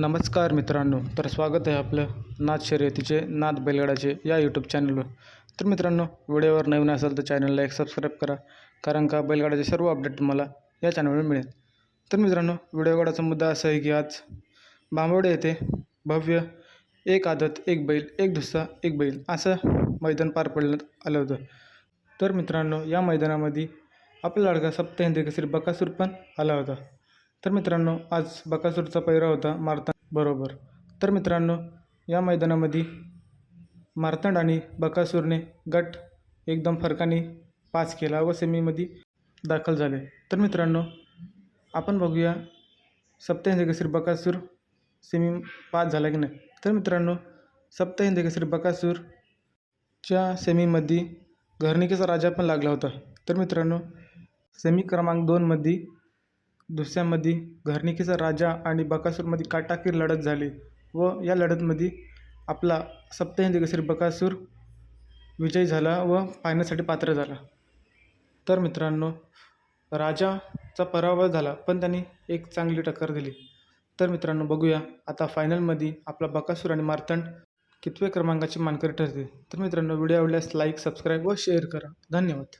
नमस्कार मित्रांनो तर स्वागत आहे आपलं नाद शर्यतीचे नाद बैलगाडाचे या यूट्यूब चॅनलवर तर मित्रांनो व्हिडिओवर नवीन असेल तर चॅनलला एक सबस्क्राईब करा कारण का बैलगाडाचे सर्व अपडेट तुम्हाला या चॅनलवर मिळेल. तर मित्रांनो व्हिडिओ मुद्दा असा आहे की आज बांबवडे येथे भव्य एक आदत एक बैल एक धुस्सा एक बैल असं मैदान पार पडण्यात आलं होतं. तर मित्रांनो या मैदानामध्ये आपला लडका सप्त हिंदी केसरी बकासूर पण आला होता. तर मित्रांनो आज बकासूरचा पैरा होता मारतांड. बरोबर. तर मित्रांनो या मैदानामध्ये मारतंड आणि बकासूरने गट एकदम फरकाने पास केला व सेमीमध्ये दाखल झाले. तर मित्रांनो आपण बघूया सप्तहिंद केसरी बकासूर सेमी पास झाला की नाही. तर मित्रांनो सप्तहिंद केसरी बकासूरच्या सेमीमध्ये घरणिकेचा राजा पण लागला होता. तर मित्रांनो सेमी क्रमांक दोनमध्ये दुसऱ्यामध्ये घरणिकेचा राजा आणि बकासूरमध्ये काटाकीर लढत झाली व या लढतमध्ये आपला सप्तहिंदी केसरी बकासूर विजयी झाला व फायनलसाठी पात्र झाला. तर मित्रांनो राजाचा पराभव झाला पण त्यांनी एक चांगली टक्कर दिली. तर मित्रांनो बघूया आता फायनलमध्ये आपला बकासूर आणि मार्तंड कितवे क्रमांकाची मानकरी ठरते तर मित्रांनो व्हिडिओ आवडल्यास लाईक सबस्क्राईब व शेअर करा. धन्यवाद.